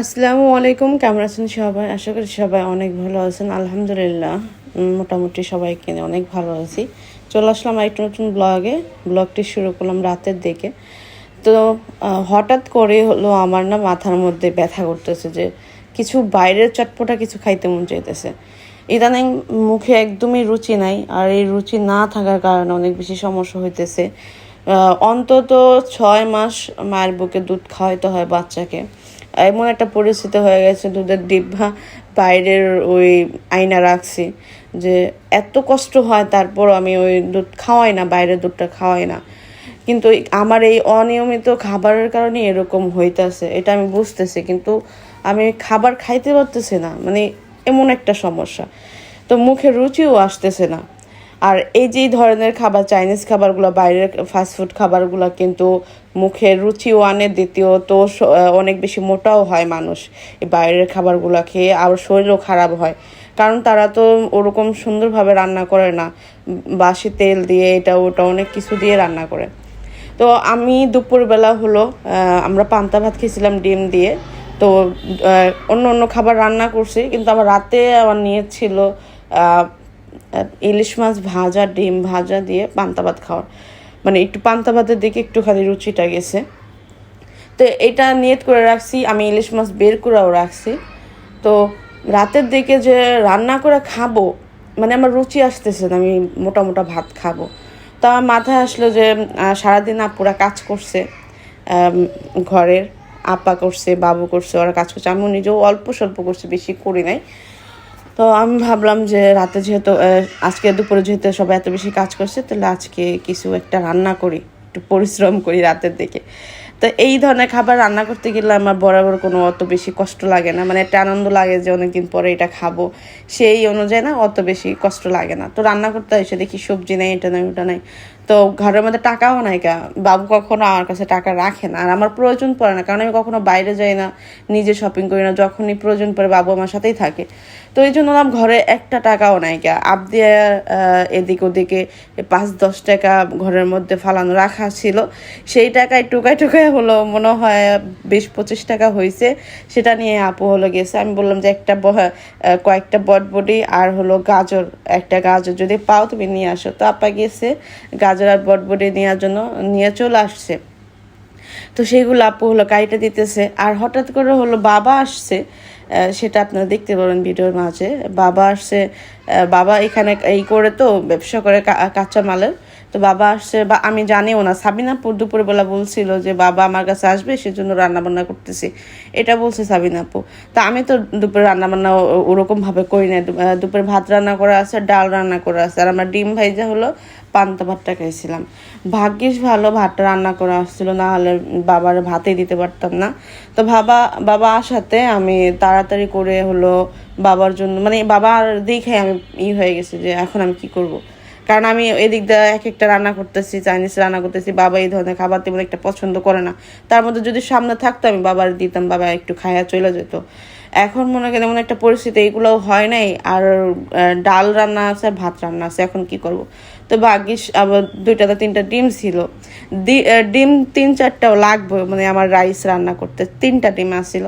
আসসালামু আলাইকুম, কেমন আছেন সবাই? আশা করি সবাই অনেক ভালো আছেন, আলহামদুলিল্লাহ। মোটামুটি সবাইকে নিয়ে অনেক ভালো আছি। চলে আসলাম একটা নতুন ব্লগে। ব্লগটি শুরু করলাম রাতের দিকে। তো হঠাৎ করে হলো আমার না মাথার মধ্যে ব্যথা করতেছে যে কিছু বাইরের চটপটা কিছু খাইতে মন চাইতেছে। ইদানিং মুখে একদমই রুচি নাই, আর এই রুচি না থাকার কারণে অনেক বেশি সমস্যা হইতেছে। অন্তত ছয় মাস মায়ের বুকে দুধ খাওয়াইতে হয় বাচ্চাকে। এমন একটা পরিস্থিতি হয়ে গেছে, দুধের ডিব্বা বাইরের ওই আয়না রাখছি যে এত কষ্ট হয় তারপর আমি ওই দুধ খাওয়াই না, বাইরের দুধটা খাওয়াই না। কিন্তু আমার এই অনিয়মিত খাবারের কারণে এরকম হইতেছে, এটা আমি বুঝতেছি। কিন্তু আমি খাবার খাইতে পারতেছি না মানে এমন একটা সমস্যা। তো মুখে রুচিও আসতেছে না। আর এই যে ধরনের খাবার চাইনিজ খাবারগুলো বাইরের ফাস্টফুড খাবারগুলো কিন্তু মুখে রুচি আনে দ্বিতীয়ত অনেক বেশি মোটাও হয় মানুষ এই বাইরের খাবারগুলো খেয়ে আর শরীরও খারাপ হয়। কারণ তারা তো ওরকম সুন্দরভাবে রান্না করে না। বাসি তেল দিয়ে এটা ওটা অনেক কিছু দিয়ে রান্না করে। তো আমি দুপুরবেলা হলো আমরা পান্তা ভাত খেয়েছিলাম ডিম দিয়ে। তো অন্য অন্য খাবার রান্না করছি কিন্তু আমার রাতে আমার নিয়ত ছিল আহ, ইলিশ মাছ ভাজা, ডিম ভাজা দিয়ে পান্তা ভাত খাওয়ার। মানে একটু পান্তা ভাতের দিকে একটুখানি রুচিটা গেছে। তো এটা নিয়ত করে রাখছি, আমি ইলিশ মাছ বের করেও রাখছি। তো রাতের দিকে যে রান্না করে খাব মানে আমার রুচি আসতেছে না, আমি মোটা মোটা ভাত খাব। তো মাথায় আসলো যে সারাদিন আপুরা কাজ করছে ঘরের, আপা করছে, বাবু করছে, ওরা কাজ করছে। আমি নিজেও অল্প স্বল্প করছি, বেশি করি নাই। তো আমি ভাবলাম যে রাতে যেহেতু আজকে দুপুরে যেহেতু সবাই এত বেশি কাজ করছে, তাহলে আজকে কিছু একটা রান্না করি, একটু পরিশ্রম করি রাতের দিকে। তো এই ধরনের খাবার রান্না করতে গেলে আমার বরাবর কোনো অত বেশি কষ্ট লাগে না মানে একটা আনন্দ লাগে যে অনেকদিন পরে এটা খাব, সেই অনুযায়ী না অত বেশি কষ্ট লাগে না। তো রান্না করতে এসে দেখি সবজি নেই, এটা নেই, ওটা নাই। তো ঘরের মধ্যে টাকাও নাই কা বাবু কখনো আমার কাছে টাকা রাখে না, আর আমার প্রয়োজন পড়ে না, কারণ আমি কখনো বাইরে যাই না, নিজে শপিং করি না, যখনই প্রয়োজন পড়ে বাবু আমার সাথেই থাকে। তো এই জন্য আমার ঘরে একটা টাকাও নাই কা আপ দিয়ে এদিক ওদিকে পাঁচ দশ টাকা ঘরের মধ্যে ফালানো রাখা ছিল। সেই টাকায় টুকায় টুকায় হলো, মনে হয় বিশ পঁচিশ টাকা হয়েছে সেটা নিয়ে আপু হলো গেছে। আমি বললাম যে একটা কয়েকটা বটবডি আর হলো গাজর, একটা গাজর যদি পাও তুমি নিয়ে আসো। তো আপা গেছে, গাজর আর বটবটি নেওয়ার জন্য নিয়ে চলে আসছে। তো সেইগুলো আপু হলো কাইটা দিতেছে। আর হঠাৎ করে হলো বাবা আসছে সেটা আপনারা দেখতে পারেন ভিডিওর মাঝে। বাবা আসছে বাবা এখানে এই করে তো ব্যবসা করে কাঁচামালের। কাঁচা মালের তো বাবা আসছে, বা আমি জানিও না। সাবিনাপুর দুপুরবেলা বলছিল যে, বাবা আমার কাছে আসবে, সেজন্য রান্না বান্না করতেছি। এটা বলছে সাবিনাপু তা আমি তো দুপুরে রান্না বান্না ওরকম ভাবে করি না। দুপুরে ভাত রান্না করা আছে, ডাল রান্না করা আছে। আর আমার ডিম ভাইজা হলো পান্তা ভাতটা খাইছিলাম। ভাগ্যিস ভালো ভাতটা রান্না করা আসছিল, না হলে বাবার ভাতেই দিতে পারতাম না। তো বাবা বাবা আসাতে আমি তাড়াতাড়ি করে হলো বাবার জন্য মানে বাবার দেখে আমি ই হয়ে গেছে যে, এখন আমি কি করব। কারণ আমি এদিক দিয়ে এক একটা রান্না করতেছি, চাইনিজ রান্না করতেছি, বাবা এই ধরনের খাবার তেমন একটা পছন্দ করে না। তার মধ্যে যদি সামনে থাকতো, আমি বাবার দিতাম, বাবা একটু খাইয়া চলে যেত। এখন মনে করেন এমন একটা পরিস্থিতি এগুলো হয় নাই। আর ডাল রান্না আছে আর ভাত রান্না আছে, এখন কি করব? তো ভাগ্যিস আবার দুইটা তো তিনটা ডিম ছিল। ডিম তিন চারটাও লাগবে মানে আমার রাইস রান্না করতে তিনটা ডিম আসছিল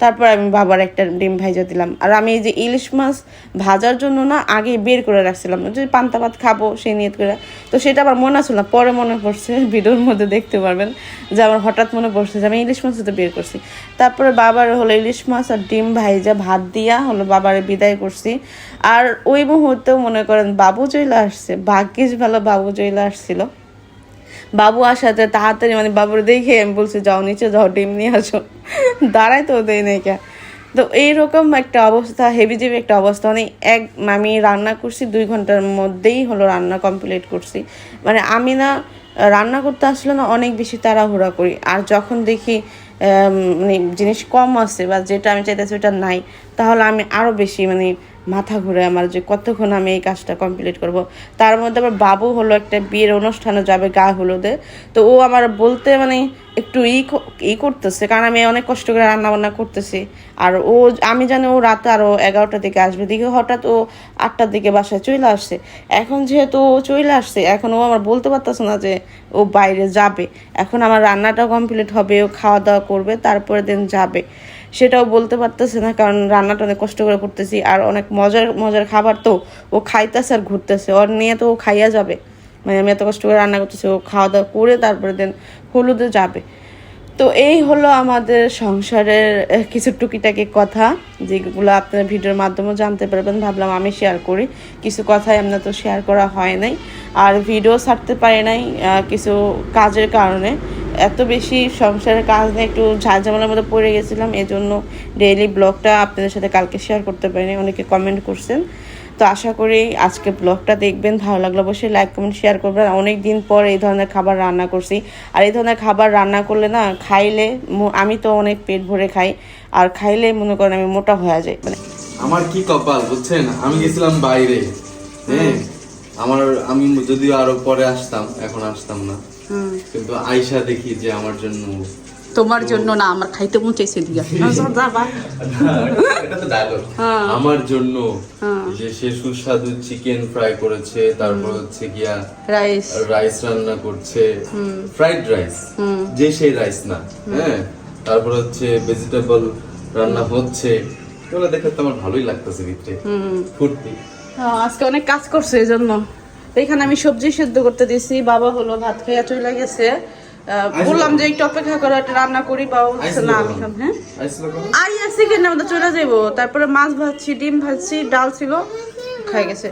তারপর আমি বাবার একটা ডিম ভাইজা দিলাম। আর আমি এই যে ইলিশ মাছ ভাজার জন্য না আগে বের করে রাখছিলাম। যদি পান্তা ভাত খাব সেই নিয়ত করে। তো সেটা আমার মনে আসলো না, পরে মনে পড়ছে, ভিডিওর মধ্যে দেখতে পারবেন। যে আমার হঠাৎ মনে পড়ছে যে আমি ইলিশ মাছ তো বের করছি। তারপরে বাবার হলো ইলিশ মাছ আর ডিম ভাইজা ভাত দিয়া হলো বাবারে বিদায় করছি। আর ওই মুহূর্তেও মনে করেন বাবু চলে আসছে, ভাগ্যিস ভালো বাবু চলে আসছিল। বাবু আসাতে তাড়াতাড়ি মানে বাবুর দেখে আমি বলছি, যাও নিচে, যাও ডিম নিয়ে আসো। দাঁড়াই তো দেয় নাই কে তো এইরকম একটা অবস্থা হেভি জেভি একটা অবস্থা। মানে এক, আমি রান্না করছি, দুই ঘণ্টার মধ্যেই হলো রান্না কমপ্লিট করছি। মানে আমি না, রান্না করতে আসলে না অনেক বেশি তাড়াহুড়া করি। আর যখন দেখি মানে জিনিস কম আছে বা যেটা আমি চাইতেছি ওটা নাই, তাহলে আমি আরও বেশি মানে মাথা ঘুরে আমার যে কতক্ষণ আমি এই কাজটা কমপ্লিট করব। তার মধ্যে আবার বাবু হলো একটা বিয়ের অনুষ্ঠানে যাবে গা হলুদে। তো ও আমার বলতে মানে একটু ই ই করতেছে, কারণ আমি অনেক কষ্ট করে রান্না বান্না করতেছি। আর ও আমি জানি ও রাতে আরও এগারোটার দিকে আসবে। দিকে হঠাৎ ও আটটার দিকে বাসায় চলে আসছে। এখন যেহেতু ও চলে আসছে, এখন ও আমার বলতে পারতেছে না যে ও বাইরে যাবে। এখন আমার রান্নাটা কমপ্লিট হবে, ও খাওয়া দাওয়া করবে তারপরে দিন যাবে। সেটাও বলতে পারতেছে না, কারণ রান্নাটা অনেক কষ্ট করে করতেছি, আর অনেক মজার মজার খাবার তো ও খাইতেছে আর ঘুরতেছে। ওর নিয়ে তো ও খাইয়া যাবে। মানে আমি এত কষ্ট করে রান্না করতেছি, ও খাওয়া দাওয়া করে তারপরে দেন হলুদে যাবে। তো এই হলো আমাদের সংসারের কিছু টুকিটাকি কথা, যেগুলো আপনারা ভিডিওর মাধ্যমে জানতে পারবেন। ভাবলাম আমি শেয়ার করি। কিছু কথাই আপনার তো শেয়ার করা হয় নাই। আর ভিডিও ছাড়তে পারি নাই কিছু কাজের কারণে। এত বেশি সংসারের কাজ নিয়ে একটু ঝাঁঝামেলার মধ্যে পড়ে গেছিলাম এই জন্য ডেইলি ব্লগটা আপনাদের সাথে কালকে শেয়ার করতে পারিনি অনেকে কমেন্ট করছেন। তো আশা করি আজকে ব্লগটা দেখবেন ভালো লাগলে অবশ্যই লাইক কমেন্ট শেয়ার করবেন। অনেক দিন পর এই ধরনের খাবার রান্না করছি। আর এই ধরনের খাবার রান্না করলে না খাইলে আমি তো অনেক পেট ভরে খাই আর খাইলে মনে করেন আমি মোটা হয়ে যাই। মানে আমার কি কপাল বুঝছেন? আমি গেছিলাম বাইরে হ্যাঁ? আমার আমি যদিও আরও পরে আসতাম এখন আসতাম না। কিন্তু আয়সা দেখি যে আমার জন্য তোমার জন্য না আমার খাইতে মন চাইছে দিয়া এটা তো dialogue। হ্যাঁ। আমার জন্য যে সে সুস্বাদু চিকেন ফ্রাই করেছে তারপর হচ্ছে গিয়া রাইস রাইস রান্না করছে ফ্রাইড রাইস যে সেই রাইস না হ্যাঁ। তারপর হচ্ছে ভেজিটেবল রান্না হচ্ছে। এগুলো দেখে তো আমার ভালোই লাগতেছে ভিতরে। ফুর্তি। আজকে অনেক কাজ করছে এই জন্য তো এখানে আমি সবজি সেদ্ধ করতে দিয়েছি। বাবা হলো ভাত খাইয়া চলে গেছে। বললাম যে একটু অপেক্ষা করো একটা রান্না করি বাবা বলছে না আমি হ্যাঁ? আই আসি কেন? আমাদের চলে যাব তারপরে মাছ ভাজছি ডিম ভাজছি ডাল ছিল খাই গেছে।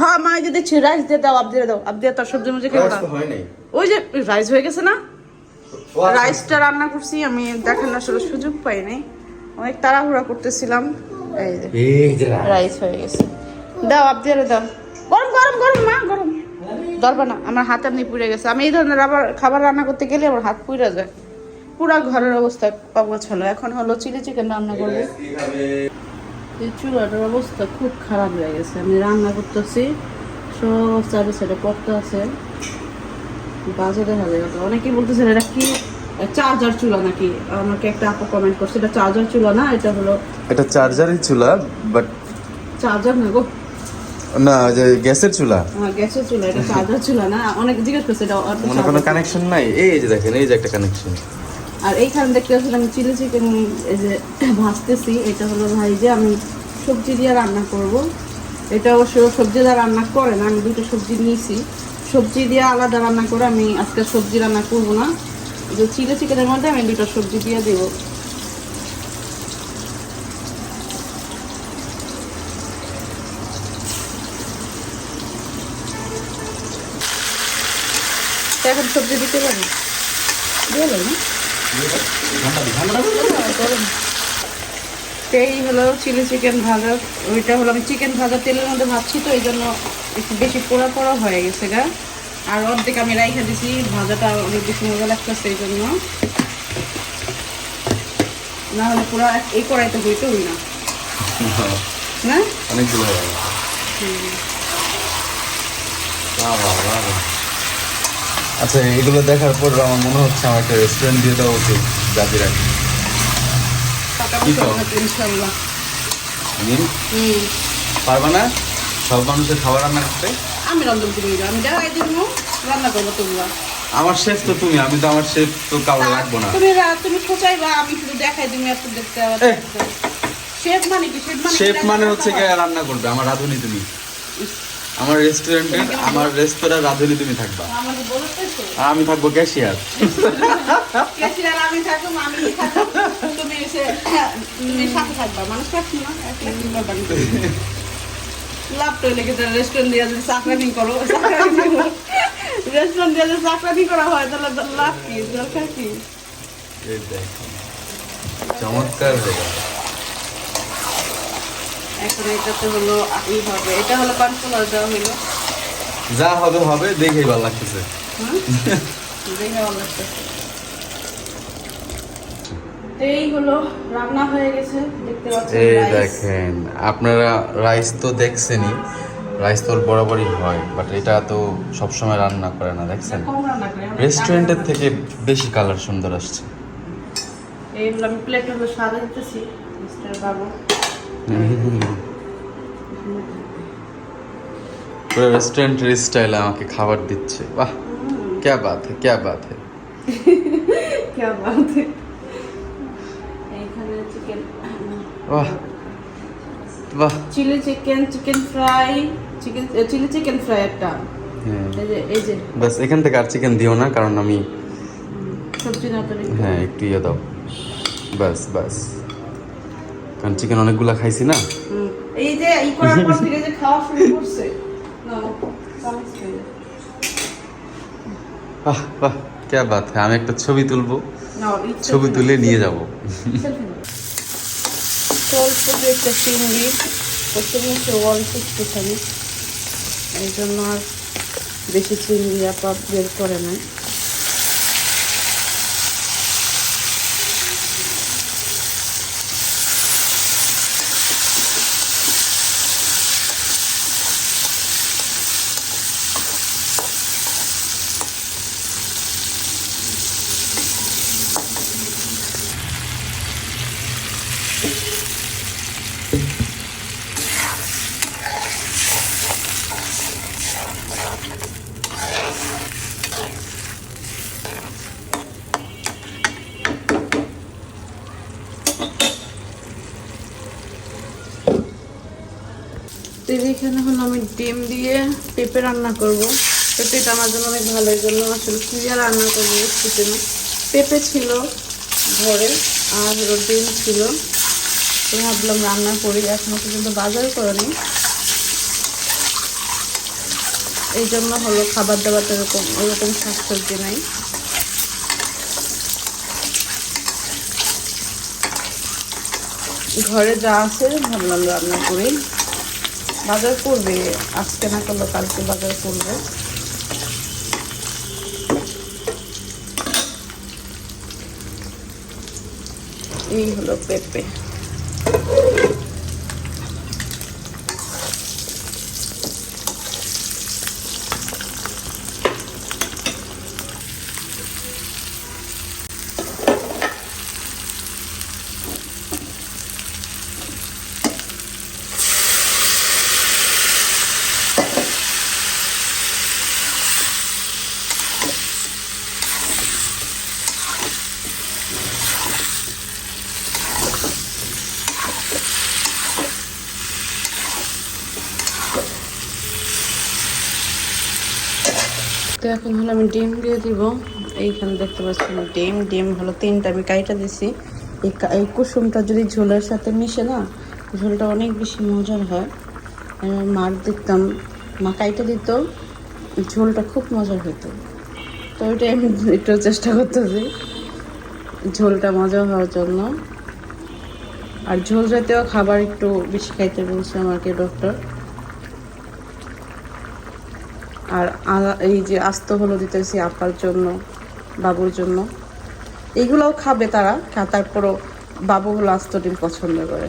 হ্যাঁ মা যদি দিচ্ছি রাইস দিয়ে দাও আপ দিয়ে দাও আপ দিয়ে তার সবজি মজে খেয়ে ওই যে রাইস হয়ে গেছে না? আচ্ছা। রাইসটা রান্না করছি আমি দেখানোর আসলে সুযোগ পাই নাই। অনেক তাড়াহুড়া করতেছিলাম। এই যে রাইস। রাইস হয়ে গেছে। দাও আপ দিয়ে দাও। গরম গরম গরম মা গরম। দরবার না আমার হাত এমনি পুড়ে গেছে। আমি এই ধরনের আবার খাবার রান্না করতে গেলে আমার হাত পুড়ে যায়। পুরা ঘরের অবস্থা অবছ হলো এখন হলো চিলি চিকেন রান্না করব। এই চুলাটার অবস্থা খুব খারাপ হয়ে গেছে। আমি রান্না করতেছি সব চারি সাইডে পড়তে আছে। বাজে দেখা যায়। অনেকেই বলতেছে এটা কি চার্জার চুলা নাকি? আমাকে একটা আপু কমেন্ট করছে এটা চার্জার চুলা না? এটা হলো এটা চার্জারই চুলা বাট চার্জার না গো। না যে গ্যাসের চুলা? হ্যাঁ, গ্যাসের চুলা এটা চার্জার চুলা না অনেক জিজ্ঞেস করছে এটা মানে কোনো কানেকশন নাই? এই যে দেখেন এই যে একটা কানেকশন আর এইখানে দেখতে পাচ্ছি আমি চিলি চিকেন এই যে ভাজতেছি এটা হলো ভাই যে আমি সবজি দিয়ে রান্না করব। এটা অবশ্য সবজি দিয়ে রান্না করে না আমি দুটো সবজি নিয়েছি। সবজি দিয়ে আলাদা রান্না করে আমি আজকে সবজি রান্না করব না। যে চিলি চিকেনের মধ্যে আমি দুটো সবজি দিয়ে দেবো। এখন সবজি দিতে পারি? না এই হলো চিলি চিকেন ভাজা। ওইটা হলো আমি চিকেন ভাজা তেলের মধ্যে ভাজছি তো এই জন্য একটু বেশি পোড়া পোড়া হয়ে গেছে গা। আর অর্ধেক আমি রাইখা দিছি ভাজাটা অনেক বেশি মজা লাগতেছে এই জন্য না হলে পুরো এই কড়াইতে হইতে হই না? না হয়ে গেল বাহ, বাহ, বাহ, বাহ। আচ্ছা এগুলো দেখার পর আমার মনে হচ্ছে আমার একটা রেস্টুরেন্ট দিয়ে দেওয়া উচিত জাতিরা টাকা কি পয়সা কও? হবে ইনশাল্লাহ হুম হুম। পারবা না? সব মানুষের খাবার রান্না করতে? আমি রন্ধন করি আমি দিব রান্না করব তোমরা। আমার শেফ তো তুমি আমি তো আমার শেফ তো কাউকে রাখব না। তুমি তুমি খোঁচাইবা আমি শুধু দেখাই তুমি এত দেখতে শেফ মানে কি? শেফ মানে শেফ কি মানে রান্না হচ্ছে হয়? রান্না করবে আমার রাঁধুনি তুমি। আমার রেস্টুরেন্টে আমার রেস্তোরাঁ রাঁধুনি তুমি থাকবা। আমাকে আর আমি থাকব ক্যাশিয়ার ক্যাশিয়ার আমি থাকব আমি তুমি এসে তুমি সাথে থাকবা মানুষ থাকছি না একলা কি লাভ তো লেগে যায় রেস্টুরেন্ট দিয়ে যদি চাকরানি করো রেস্টুরেন্ট দিয়ে যদি চাকরানি করা হয় তাহলে লাভ কি দরকার কি? চমৎকার এখন এটাতে হলো ই হবে এটা হলো দেওয়া হলো। যা হবে হবে দেখেই ভালো লাগতেছে। এই হলো রান্না হয়ে গেছে দেখতে পাচ্ছেন এই দেখেন আপনারা রাইস তো দেখছেনই রাইস তো বরাবরই হয় বাট এটা তো সবসময় রান্না করে না দেখছেন? রেস্টুরেন্টের থেকে বেশি কালার সুন্দর আসছে। এইগুলো আমি প্লেটে সাদা দিতেছি মিস্টার বাবু। পুরো রেস্টুরেন্টের স্টাইলে আমাকে খাবার দিচ্ছে বাহ। ক্যা বাত হে ক্যা বাত হে क्या बात है এইখানে হচ্ছে চিকেন বাহ বাহ chilli chicken chicken fry chicken chilli chicken fry একটা হ্যাঁ এই যে এই যে বাস এখান থেকে আর চিকেন দিও না কারণ আমি সবজি না তরি হ্যাঁ একটু ইয়ে দাও বাস বাস কারণ চিকেন অনেকগুলা খাইছি না হুম। এই যে এই করার পর থেকে যে খাওয়া শুরু করছে নাও, চামচ খেয়ে। বাহ বাহ কে বাত আমি একটা ছবি তুলবো। ছবি তুলে নিয়ে যাব। অল্প একটা চিংড়ি প্রথম হচ্ছে অল্প একটুখানি এই জন্য আর বেশি চিংড়ি আপা বের করে না এখানে এখন আমি ডিম দিয়ে পেঁপে রান্না করব। পেঁপেটা আমার জন্য অনেক ভালো, এই জন্য আসলে কি রান্না করব বুঝতেছি পেঁপে ছিল ঘরে আর হলো ডিম ছিল। ভাবলাম রান্না করি, এখনও পর্যন্ত বাজার করেনি। এই জন্য হলো খাবার দাবার এরকম, ওরকম শাকসবজি নাই। ঘরে যা আছে ভাবলাম রান্না করি। বাজার করবে আজকে না করলে কালকে বাজার করবে। এই হলো পেঁপে। এখন হলো আমি ডিম দিয়ে দিব। এইখানে দেখতে পাচ্ছেন ডিম। ডিম হলো তিনটা, আমি কাইটা দিছি। এই কুসুমটা যদি ঝোলের সাথে মিশে না, ঝোলটা অনেক বেশি মজার হয়। আমার মার দেখতাম, মা কাইটা দিত, ঝোলটা খুব মজার হতো তো ওইটাই আমি একটু চেষ্টা করতেছি, ঝোলটা মজা হওয়ার জন্য। আর ঝোল জাতীয় খাবার একটু বেশি খাইতে বলছে আমাকে ডক্টর আর এই যে আস্ত হলো দিতেছি আপার জন্য, বাবুর জন্য। এইগুলোও খাবে তারা তারপরও বাবু হলো আস্ত ডিম পছন্দ করে।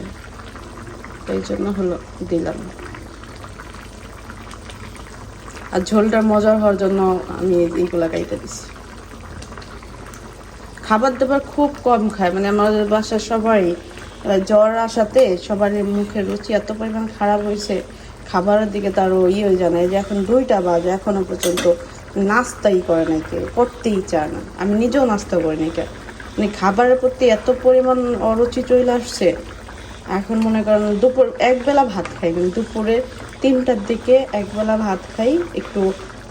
এই জন্য হলো দিলাম। আর ঝোলটা মজার হওয়ার জন্য আমি এই- এইগুলা কাইতে দিছি। খাবার দাবার খুব কম খায় মানে আমাদের বাসার সবাই জ্বর আসাতে সবারই মুখের রুচি এত পরিমাণ খারাপ হয়েছে খাবারের দিকে তারও ইয়ে জানায় যে এখন দুইটা বাজে, এখনও পর্যন্ত নাস্তাই করে নাই কেউ, করতেই চায় না। আমি নিজেও নাস্তা করি না কেউ। মানে খাবারের প্রতি এত পরিমাণ অরুচি চলে আসছে, এখন মনে করেন দুপুর, একবেলা ভাত খাই মানে দুপুরে তিনটার দিকে একবেলা ভাত খাই, একটু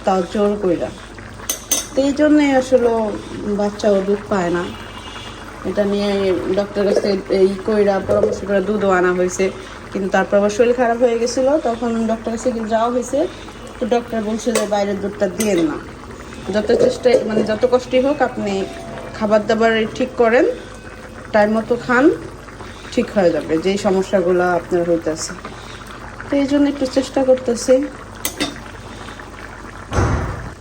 তাও জোর কইরা। তো এই জন্যই আসলে বাচ্চাও দুধ পায় না। এটা নিয়ে ডক্টরের কাছে এই কইরা পরামর্শ করে দুধও আনা হয়েছে। কিন্তু তারপর আবার শরীর খারাপ হয়ে গেছিল, তখন ডক্টর কাছে যাওয়া হয়েছে। তো ডক্টর বলছে যে বাইরের দুধটা দিয়েন না। যত চেষ্টা মানে যত কষ্টই হোক, আপনি খাবার দাবার ঠিক করেন, টাইম মতো খান, ঠিক হয়ে যাবে, যেই সমস্যাগুলো আপনার হইতেছে। তো এই জন্য একটু চেষ্টা করতেছি।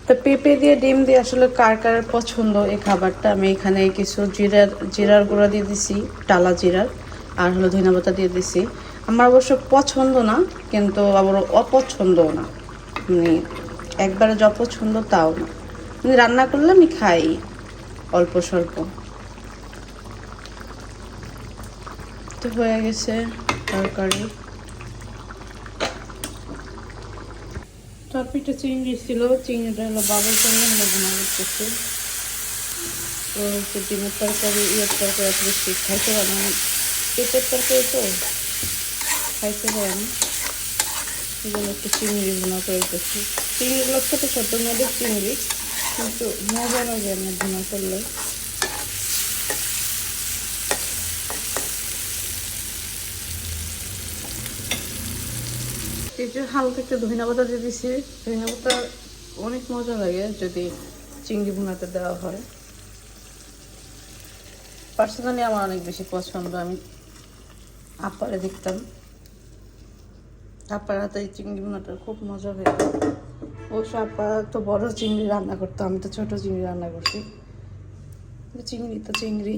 তো পেঁপে দিয়ে, ডিম দিয়ে আসলে কার কার পছন্দ এই খাবারটা? আমি এখানে কিছু জিরার জিরার গুঁড়া দিয়ে দিছি, টালা জিরার, আর হলো ধনিয়া দিয়ে দিছি। আমার অবশ্য পছন্দ না, কিন্তু আবার অপছন্দও না। মানে একবারে যা পছন্দ তাও না। মানে রান্না করলে আমি খাই, অল্প স্বল্প। তো হয়ে গেছে তরকারি। টপিটা চিংড়ি ছিল, চিংড়িটা হলো বাবার জন্য হলো ঘুমা করতেছে তো ডিমের তরকারি, ইয়ের তরকারি বেশি খাইতে পারে পেটের তরকারি তো? খাইতে পারে না এই জন্য একটু চিংড়ি ভুনা করে দিচ্ছি। চিংড়িগুলো ছোটো ছোটো নদীর চিংড়ি, কিন্তু মজা লাগে না ভুনা করলে। একটু হালকা একটু ধনিয়া পাতা দিয়ে দিছি, ধনিয়া পাতা অনেক মজা লাগে যদি চিংড়ি ভুনাতে দেওয়া হয়। পার্সোনালি আমার অনেক বেশি পছন্দ, আমি আপারে দেখতাম। আপার হাতে এই চিংড়ি ভুনাটা খুব মজা হয়েছে অবশ্য আপা তো বড় চিংড়ি রান্না করতো, আমি তো ছোট চিংড়ি রান্না করছি। চিংড়ি তো চিংড়ি।